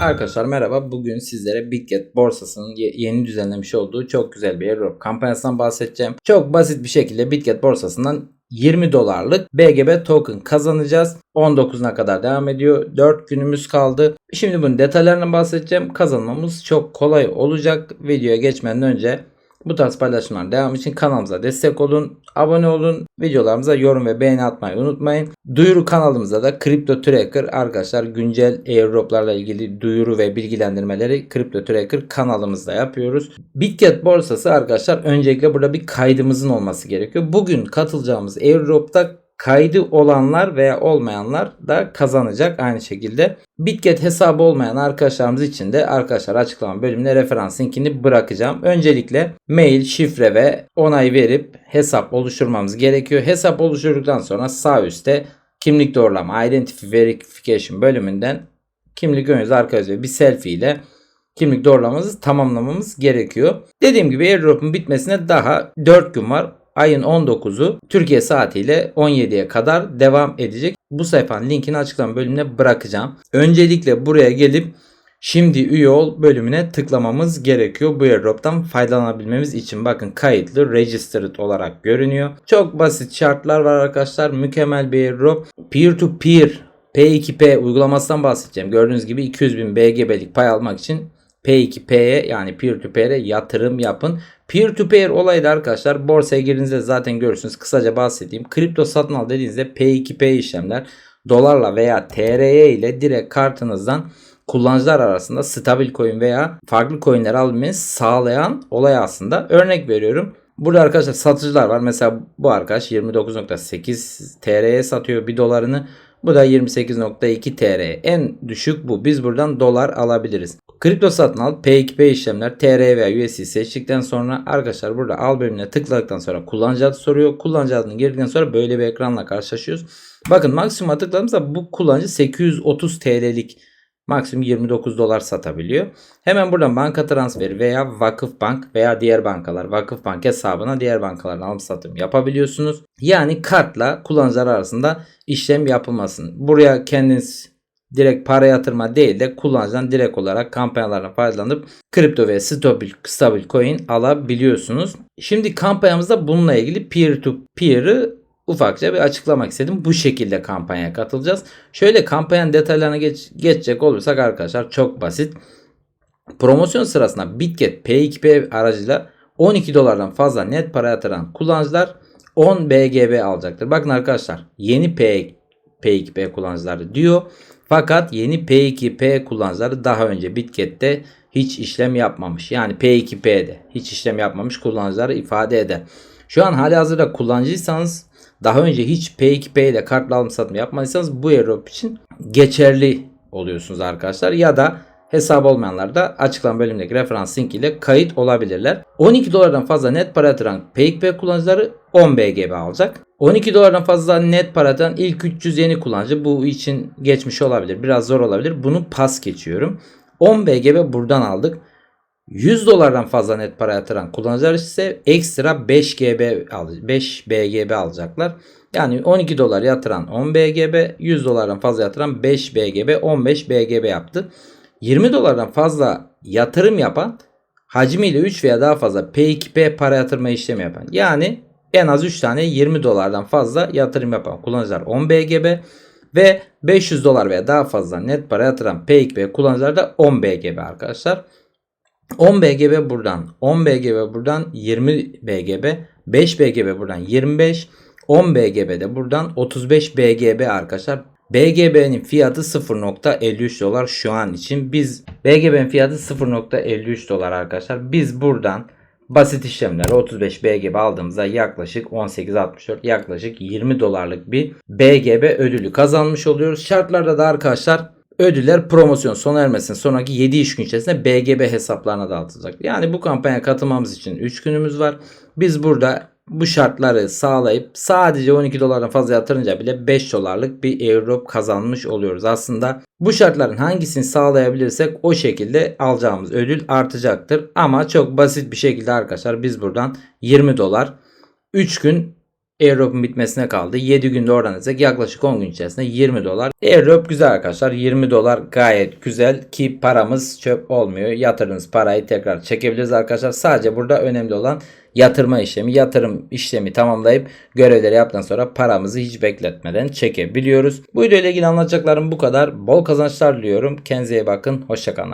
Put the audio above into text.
Arkadaşlar merhaba. Bugün sizlere Bitget borsasının ye- yeni düzenlemiş olduğu çok güzel bir airdrop kampanyasından bahsedeceğim. Çok basit bir şekilde Bitget borsasından 20 dolarlık BGB token kazanacağız. 19'una kadar devam ediyor. 4 günümüz kaldı. Şimdi bunun detaylarından bahsedeceğim. Kazanmamız çok kolay olacak. Videoya geçmeden önce bu tarz paylaşımlar devam için kanalımıza destek olun, abone olun, videolarımıza yorum ve beğeni atmayı unutmayın. Duyuru kanalımızda da Crypto Tracker arkadaşlar güncel airdroplarla ilgili duyuru ve bilgilendirmeleri Crypto Tracker kanalımızda yapıyoruz. Bitget borsası arkadaşlar öncelikle burada bir kaydımızın olması gerekiyor. Bugün katılacağımız airdropta kaydı olanlar veya olmayanlar da kazanacak aynı şekilde. Bitget hesabı olmayan arkadaşlarımız için de arkadaşlar açıklama bölümüne referans linkini bırakacağım. Öncelikle mail, şifre ve onay verip hesap oluşturmamız gerekiyor. Hesap oluşturduktan sonra sağ üstte kimlik doğrulama Identity Verification bölümünden kimlik ön yüzü arka yüzü ve bir selfie ile kimlik doğrulamamızı tamamlamamız gerekiyor. Dediğim gibi airdrop'un bitmesine daha 4 gün var. Ayın 19'u Türkiye saatiyle 17'ye kadar devam edecek. Bu sayfanın linkini açıklama bölümüne bırakacağım. Öncelikle buraya gelip Şimdi üye ol bölümüne tıklamamız gerekiyor. Bu airdrop'tan faydalanabilmemiz için bakın kayıtlı registered olarak görünüyor. Çok basit şartlar var arkadaşlar. Mükemmel bir airdrop. Peer to peer P2P uygulamasından bahsedeceğim. Gördüğünüz gibi 200 bin BGB'lik pay almak için P2P'ye yani peer to peer'e yatırım yapın. Peer to peer olayı da arkadaşlar borsaya girdiğinizde zaten görürsünüz. Kısaca bahsedeyim. Kripto satın al dediğinizde P2P işlemler dolarla veya TRY ile direkt kartınızdan kullanıcılar arasında stabil coin veya farklı coinler almanızı sağlayan olay aslında. Örnek veriyorum. Burada arkadaşlar satıcılar var. Mesela bu arkadaş 29.8 TR'ye satıyor 1 dolarını. Bu da 28.2 TR. En düşük bu. Biz buradan dolar alabiliriz. Kripto satın al, P2P işlemler, TR veya USD seçtikten sonra arkadaşlar burada al bölümüne tıkladıktan sonra kullanıcı adı soruyor. Kullanıcı adını girdikten sonra böyle bir ekranla karşılaşıyoruz. Bakın maksimum tıkladığımızda bu kullanıcı 830 TL'lik maksimum 29 dolar satabiliyor. Hemen buradan banka transferi veya vakıf bank veya diğer bankalar vakıf bank hesabına diğer bankalardan alım satım yapabiliyorsunuz. Yani kartla kullanıcılar arasında işlem yapılmasın. Buraya kendiniz direkt para yatırma değil de kullanıcıdan direkt olarak kampanyalardan faydalanıp kripto ve stabil, stabil coin alabiliyorsunuz. Şimdi kampanyamızda bununla ilgili peer to peer'ı ufakça bir açıklamak istedim. Bu şekilde kampanyaya katılacağız. Şöyle kampanyanın detaylarına geç, geçecek olursak arkadaşlar çok basit. Promosyon sırasında Bitget P2P aracıyla 12 dolardan fazla net para yatıran kullanıcılar 10 BGB alacaktır. Bakın arkadaşlar yeni P, P2P kullanıcıları diyor. Fakat yeni P2P kullanıcıları daha önce Bitget'te hiç işlem yapmamış. Yani P2P'de hiç işlem yapmamış kullanıcıları ifade eder. Şu an hali hazırda kullanıcıysanız daha önce hiç P2P ile kartla alım satım yapmadıysanız bu airdrop için geçerli oluyorsunuz arkadaşlar. Ya da hesap olmayanlar da açıklama bölümündeki referans link ile kayıt olabilirler. 12 dolardan fazla net para yatıran P2P kullanıcıları 10 BGB alacak. 12 dolardan fazla net para yatıran ilk 300 yeni kullanıcı bu için geçmiş olabilir. Biraz zor olabilir. Bunu pas geçiyorum. 10 BGB buradan aldık. 100 dolardan fazla net para yatıran kullanıcılar ise ekstra 5 GB 5 BGB alacaklar. Yani 12 dolar yatıran 10 BGB, 100 dolardan fazla yatıran 5 BGB, 15 BGB yaptı. 20 dolardan fazla yatırım yapan hacmiyle 3 veya daha fazla P2P para yatırma işlemi yapan. Yani en az 3 tane 20 dolardan fazla yatırım yapan kullanıcılar 10 BGB ve 500 dolar veya daha fazla net para yatıran P2P kullanıcılar da 10 BGB arkadaşlar. 10 BGB buradan, 10 BGB buradan, 20 BGB, 5 BGB buradan 25, 10 BGB de buradan 35 BGB arkadaşlar. BGB'nin fiyatı 0.53 dolar şu an için. Biz BGB'nin fiyatı 0.53 dolar arkadaşlar. Biz buradan basit işlemler 35 BGB aldığımızda yaklaşık 18.64 yaklaşık 20 dolarlık bir BGB ödülü kazanmış oluyoruz. Şartlarda da arkadaşlar ödüller promosyon sona ermesinin sonraki 7 iş gün içerisinde BGB hesaplarına dağıtılacak. Yani bu kampanya katılmamız için 3 günümüz var. Biz burada bu şartları sağlayıp sadece 12 dolardan fazla yatırınca bile 5 dolarlık bir airdrop kazanmış oluyoruz. Aslında bu şartların hangisini sağlayabilirsek o şekilde alacağımız ödül artacaktır. Ama çok basit bir şekilde arkadaşlar biz buradan 20 dolar 3 gün Airdrop'un bitmesine kaldı. 7 günde oranlayacak yaklaşık 10 gün içerisinde 20 dolar. Airdrop güzel arkadaşlar. 20 dolar gayet güzel ki paramız çöp olmuyor. Yatırdığınız parayı tekrar çekebiliriz arkadaşlar. Sadece burada önemli olan yatırma işlemi. Yatırım işlemi tamamlayıp görevleri yaptıktan sonra paramızı hiç bekletmeden çekebiliyoruz. Bu video ile ilgili anlatacaklarım bu kadar. Bol kazançlar diliyorum. Kendinize iyi bakın. Hoşçakalın.